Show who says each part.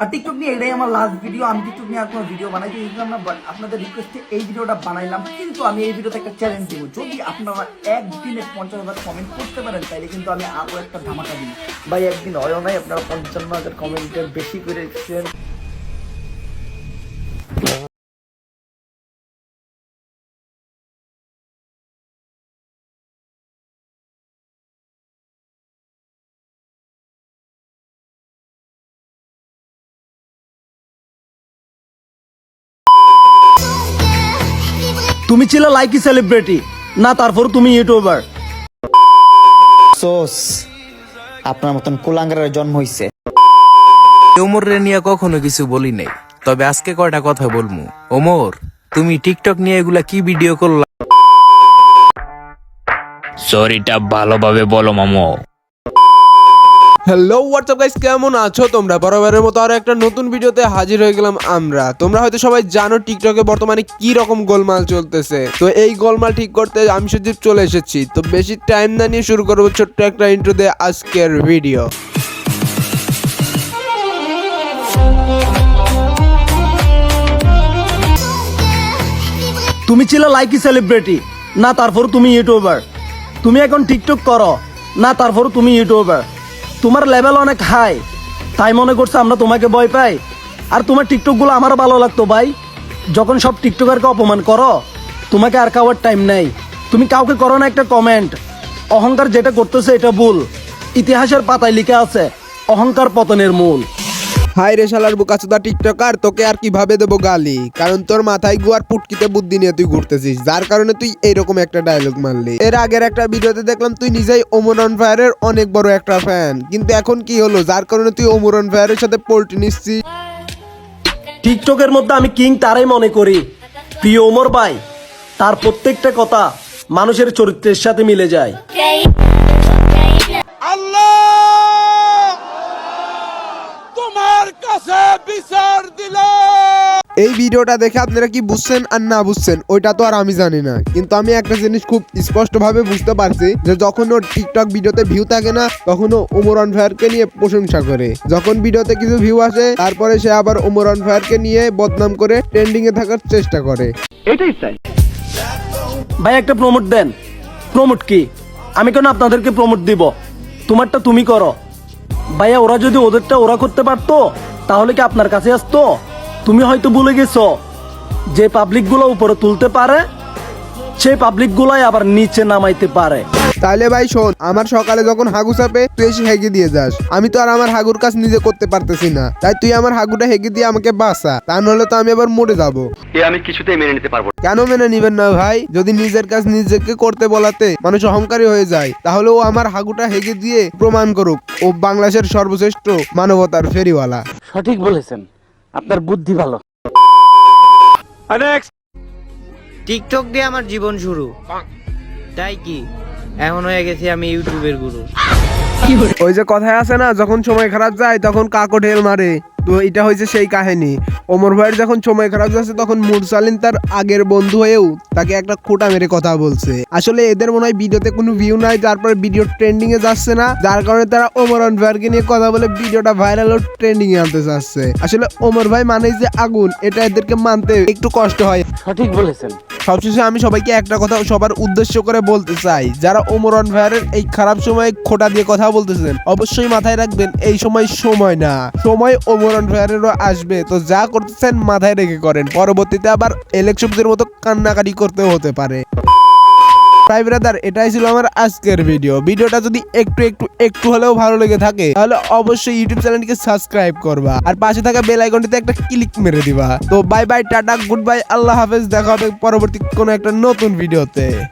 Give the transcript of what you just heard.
Speaker 1: আর TikTok নিয়ে এটাই আমার লাস্ট ভিডিও আমি টিকটক নিয়ে আর কোনো ভিডিও বানাইতে চাইছিলাম না বাট আপনাদের রিকোয়েস্টে এই ভিডিওটা বানাইলাম। কিন্তু আমি এই ভিডিওতে একটা চ্যালেঞ্জ দেবো। যদি আপনারা একদিনে পঞ্চাশ হাজার কমেন্ট করতে পারেন তাহলে কিন্তু আমি আরও একটা ধামাকা দিই ভাই, একদিন হয় নাই, আপনারা পঞ্চান্ন হাজার কমেন্টের বেশি করে
Speaker 2: তুমি ছিল লাইকি সেলিব্রিটি না তারপর তুমি ইউটিউবার
Speaker 3: সোস আপনার মতন কুলাঙ্গারের জন্ম হইছে।
Speaker 4: ওমর রে নিয়ে কখনো কিছু বলি নাই তবে আজকে কয়টা কথা বলমু। ওমর তুমি টিকটক নিয়ে এগুলা কি ভিডিও করলা?
Speaker 5: সরিটা ভালোভাবে বলো মামো।
Speaker 6: হ্যালো হোয়াটসঅ্যাপ গাইস কেমন আছো তোমরা? বরাবরের মতো আরও একটা নতুন ভিডিওতে হাজির হয়ে গেলাম আমরা। তোমরা হয়তো সবাই জানো টিকটকে বর্তমানে কি রকম গোলমাল চলতেছে। তো এই গোলমাল ঠিক করতে আমি সজীব চলে এসেছি। তো বেশি টাইম না নিয়ে শুরু করব ছোট্ট একটা ইন্ট্রো দিয়ে আজকের ভিডিও
Speaker 2: তুমি ছিল লাইকি সেলিব্রিটি না তারপর তুমি ইউটিউবার তুমি এখন টিকটক করো। না তারপর তুমি ইউটিউবার তোমার লেভেল অনেক হাই তাই মনে করছে আমরা তোমাকে ভয় পাই। আর তোমার টিকটকগুলো আমারও ভালো লাগতো ভাই। যখন সব টিকটকারকে অপমান করো, তোমাকে আর কাওয়ার টাইম নেই। তুমি কাউকে করো না একটা কমেন্ট অহংকার যেটা করতেছে এটা ভুল। ইতিহাসের পাতায় লিখে আছে, অহংকার পতনের মূল।
Speaker 6: হাই রে শালার বুকাচুদা টিকটকার তোকে আর কীভাবে দেবো গালি? কারণ তোর মাথায় গুয়ার পুটকিতে বুদ্ধি নিয়ে তুই ঘুরতেছিস যার কারণে তুই এরকম একটা ডায়লগ মারলি। এর আগের একটা ভিডিওতে দেখলাম তুই নিজেই ওমরন ফায়ারের অনেক বড় একটা ফ্যান কিন্তু এখন কি হলো? যার কারণে তুই ওমরন ফায়ারের সাথে পোল্টি নিচ্ছিস
Speaker 2: টিকটকের মধ্যে আমি কিং তারাই মনে করি। প্রিয় ওমর ভাই তার প্রত্যেকটা কথা মানুষের চরিত্রের সাথে মিলে যায়।
Speaker 6: এই ভিডিওটা দেখে আপনারা কি বুঝছেন আর না বুঝছেন ওইটা তো আর আমি জানি না। কিন্তু আমি একটা জিনিস খুব স্পষ্টভাবে বুঝতে পারছি যে যখন ওর টিকটক ভিডিওতে ভিউ থাকে না তখন ও ওমরন ফায়ারকে নিয়ে প্রশংসা করে। যখন ভিডিওতে কিছু ভিউ আসে তারপরে সে আবার ওমরন ফায়ারকে নিয়ে বদনাম করে ট্রেন্ডিং এ থাকার চেষ্টা করে।
Speaker 2: এটাই ভাই একটা প্রমোট দেন। প্রমোট কি? আমি কেন আপনাদেরকে প্রমোট দিব? তোমারটা তুমি করো। ভাইয়া ওরা যদি ওদেরটা ওরা করতে পারতো তাহলে কি আপনার কাছে আসতো? তুমি হয়তো ভুলে গেছো যে পাবলিকগুলো উপরে তুলতে পারে সেই পাবলিক পাবলিকগুলাই আবার নিচে নামাইতে পারে।
Speaker 6: তাহলে ভাই শোন আমার সকালে যখন হাগু চাপে তুই এসে হেগে দিয়ে যাস। আমি তো আর আমার হাগুর কাজ নিজে করতে পারতেছি না। তাই তুই আমার হাগুটা হেগে দিয়ে আমাকে বাঁচা তা নাহলে তো আমি আবার মরে যাব।
Speaker 7: এ আমি কিছুতেই মেনে নিতে পারব
Speaker 6: কেন মেনে নিবেন না ভাই? যদি নিজের কাজ নিজেকে করতে বলাতে মানুষ অহংকারী হয়ে যায় তাহলে ও আমার হাগুটা হেগে দিয়ে প্রমাণ করুক ও বাংলাদেশের সর্বশ্রেষ্ঠ মানবতার ফেরিওয়ালা।
Speaker 8: সঠিক বলেছেন। আপনার বুদ্ধি ভালো।
Speaker 3: টিকটক দিয়ে আমার জীবন শুরু। তাই কি? এখন হয়ে গেছি আমি ইউটিউবের গুরু।
Speaker 6: ওই যে কথায় আছে না যখন সময় খারাপ যায় তখন কাকো ঢেল মারে। তো এটা হয়েছে সেই কাহিনী। ওমর ভাইয়ের যখন সময় খারাপ যাচ্ছে, তখন মুরসালিন তার আগের বন্ধু হয়েও তাকে একটা খোটা মেরে কথা বলছে। আসলে এদের মনে হয় ভিডিওতে কোনো ভিউ নাই তারপরে ভিডিও ট্রেন্ডিং এ যাচ্ছে না, যার কারণে তারা ওমর ভাইয়েরকে নিয়ে কথা বলে ভিডিওটা ভাইরাল ও ট্রেন্ডিং এ আনতে চাচ্ছে। আসলে ওমর ভাই মানে যে আগুন, এটা এদেরকে মানতে একটু কষ্ট হয়।
Speaker 8: সঠিক বলেছেন।
Speaker 6: সবশেষে আমি সবাইকে একটা কথা সবার উদ্দেশ্য করে বলতে চাই, যারা ওমরন ভাইয়ের এই খারাপ সময়ে খোটা দিয়ে কথা বলতেছেন, অবশ্যই মাথায় রাখবেন এই সময় সময় না, সময় ওমরন ভাইয়েরও আসবে। তো যা করতেছেন মাথায় রেখে করেন, পরবর্তীতে আবার ইলেকশনদের মতো কান্নাকাটি করতে হতে পারে। তাই ব্রাদার এটাই ছিল আমার আজকের ভিডিও ভিডিওটা যদি একটু একটু একটু হলেও ভালো লেগে থাকে, তাহলে অবশ্যই ইউটিউব চ্যানেলটিকে সাবস্ক্রাইব করবা। আর পাশে থাকা বেল আইকনটিতে একটা ক্লিক মেরে দিবা। তো bye bye tata good bye আল্লাহ হাফেজ। দেখা হবে পরবর্তী কোনো একটা নতুন ভিডিওতে